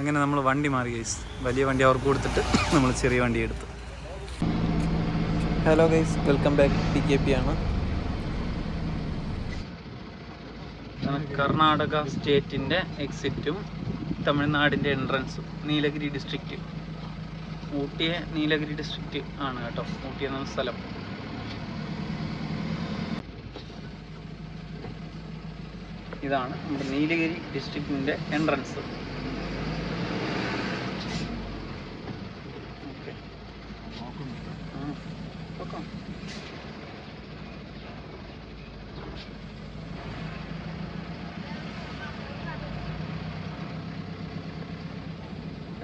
അങ്ങനെ നമ്മൾ വണ്ടി മാറി ഗൈസ് വലിയ വണ്ടി അവർക്ക് കൊടുത്തിട്ട് നമ്മൾ ചെറിയ വണ്ടി എടുത്തു. Hello guys welcome back B K P ആണ്. കർണാടക സ്റ്റേറ്റിന്റെ എക്സിറ്റും തമിഴ്നാടിന്റെ എൻട്രൻസും നീലഗിരി ഡിസ്ട്രിക്റ്റ് ഊട്ടിയെ നീലഗിരി ഡിസ്ട്രിക്റ്റ് ആണ് കേട്ടോ. ഊട്ടി എന്ന സ്ഥലം. ഇതാണ് നമ്മുടെ നീലഗിരി ഡിസ്ട്രിക്റ്റിന്റെ എൻട്രൻസ്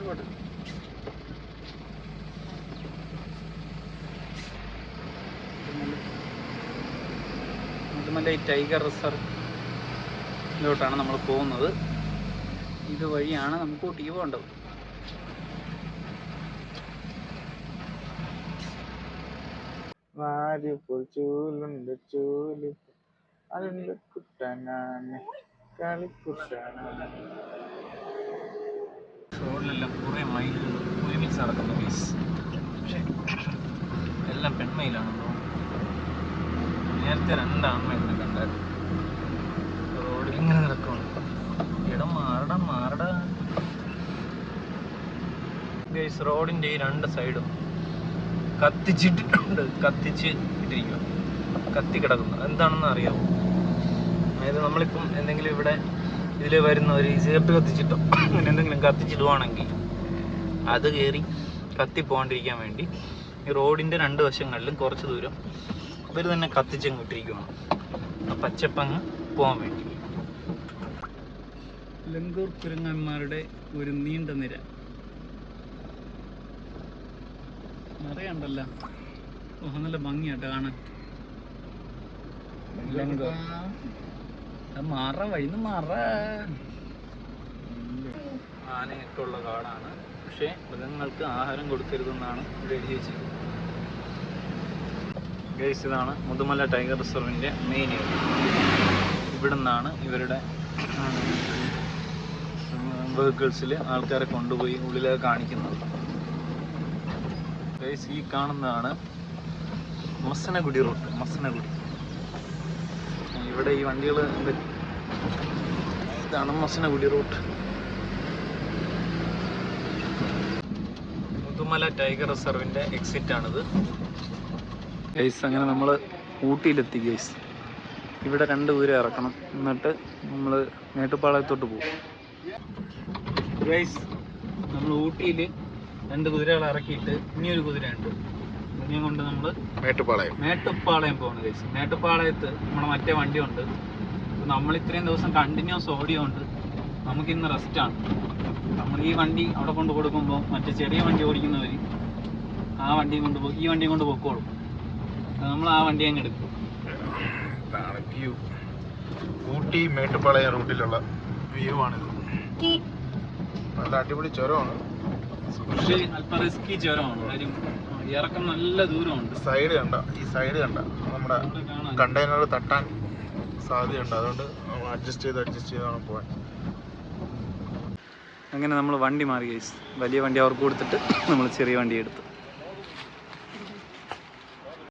ഇങ്ങോട്ട്. മുതുമല ടൈഗർ റിസർവിലോട്ടാണ് നമ്മൾ പോകുന്നത്. ഇത് വഴിയാണ് നമുക്ക് ഊട്ടിക്ക് പോകേണ്ടത്. വാരിപ്പോൾ ചൂലുണ്ട് ചൂൽ അതുണ്ട് കുട്ടനാണ് കളിക്കുട്ടനാണ്. റോഡിലെല്ലാം കുറേ മയിലുകൾ ഒരുമിച്ച് നടക്കുന്നു പ്ലീസ് പക്ഷേ എല്ലാം പെൺമയിലാണ് നേരത്തെ രണ്ടാൺമയിലിനെ കണ്ടായിരുന്നു. റോഡിൽ ഇങ്ങനെ നടക്കുകയാണ് ഇടം മാറട മാറട. ഗൈസ് റോഡിന്റെ ഈ രണ്ട് സൈഡും കത്തിച്ചിട്ടിട്ടുണ്ട് കത്തിച്ച് ഇട്ടിരിക്കുക കത്തി കിടക്കുന്നു. എന്താണെന്ന് അറിയാമോ അതായത് നമ്മളിപ്പം എന്തെങ്കിലും ഇവിടെ ഇതിൽ വരുന്ന ഒരു സിഗരറ്റ് കത്തിച്ചിട്ടോ. അങ്ങനെ എന്തെങ്കിലും കത്തിച്ചിടുവാണെങ്കിൽ അത് കയറി കത്തി പോകാണ്ടിരിക്കാൻ വേണ്ടി ഈ റോഡിന്റെ രണ്ട് വശങ്ങളിലും കുറച്ച് ദൂരം ഇവർ തന്നെ കത്തിച്ചങ്ങ് ഇട്ടിരിക്കുകയാണ് ആ പച്ചപ്പങ്ങ് പോകാൻ വേണ്ടി. ലങ്കൂർ കുരങ്ങന്മാരുടെ ഒരു നീണ്ട നിര. നിറയുണ്ടല്ലോ ഓ നല്ല ഭംഗിയാട്ടോ കാണാൻ. ലങ്കൂർ മറ വഴിന്ന് മറ. ആനയൊക്കെ ഉള്ള കാടാണ്. പക്ഷേ മൃഗങ്ങൾക്ക് ആഹാരം കൊടുക്കരുതെന്നാണ് ഇവിടെ എഴുതി ഇതാണ് മുതുമല ടൈഗർ റിസർവിന്റെ മെയിൻ ഏരിയ ഇവിടെ നിന്നാണ് ഇവരുടെ വെഹിക്കിൾസിൽ ആൾക്കാരെ കൊണ്ടുപോയി ഉള്ളിലേക്ക് കാണിക്കുന്നത്. ഗൈസ് ഈ കാണുന്നതാണ് മസനഗുഡി റൂട്ട് മസനഗുഡി. ഇവിടെ ഈ വണ്ടികൾ ഇതാണ് മസനഗുഡി റോട്ട്. മുതുമല ടൈഗർ റിസർവിന്റെ എക്സിറ്റ് ആണിത്. ഗൈസ് അങ്ങനെ നമ്മൾ ഊട്ടിയിലെത്തി ഗൈസ്. ഇവിടെ രണ്ട് ദൂരം ഇറക്കണം. എന്നിട്ട് നമ്മൾ മേട്ടുപ്പാളയത്തോട്ട് പോകും ഗൈസ് നമ്മൾ ഊട്ടിയിൽ രണ്ട് കുതിരകൾ ഇറക്കിയിട്ട് ഇനിയൊരു കുതിരയുണ്ട്. ഇതിനെയും കൊണ്ട് നമ്മൾ മേട്ടുപാളയം മേട്ടുപ്പാളയം പോകണം ചേച്ചി മേട്ടുപ്പാളയത്ത് നമ്മുടെ മറ്റേ വണ്ടിയുണ്ട്. നമ്മൾ ഇത്രയും ദിവസം കണ്ടിന്യൂസ് ഓടിയോണ്ട് നമുക്ക് ഇന്ന് ആണ്. നമ്മൾ ഈ വണ്ടി അവിടെ കൊണ്ട് കൊടുക്കുമ്പോൾ മറ്റേ ചെറിയ വണ്ടി ഓടിക്കുന്നവർ ആ വണ്ടിയും കൊണ്ട് പോ- ഈ വണ്ടിയും കൊണ്ട് പൊക്കോളും. നമ്മൾ ആ വണ്ടി അങ്ങ് എടുക്കും. ഊട്ടി മേട്ടുപാളയ റൂട്ടിലുള്ള വ്യൂ ആണിത്. നല്ല അടിപൊളി ചുരമാണ്. പക്ഷേ അല്പം റിസ്കി ചുരമാണ്. കാര്യം ഇറക്കം നല്ല ദൂരമുണ്ട്. സൈഡ് കണ്ട ഈ സൈഡ് കണ്ട. നമ്മുടെ കണ്ടെയ്നർ തട്ടാൻ സാധ്യതയുണ്ട്. അതുകൊണ്ട് അഡ്ജസ്റ്റ് ചെയ്ത് അഡ്ജസ്റ്റ് ചെയ്താണ് പോകാൻ അങ്ങനെ നമ്മൾ വണ്ടി മാറി ഗൈസ് വലിയ വണ്ടി അവർക്ക് കൊടുത്തിട്ട് നമ്മൾ ചെറിയ വണ്ടി എടുത്തു.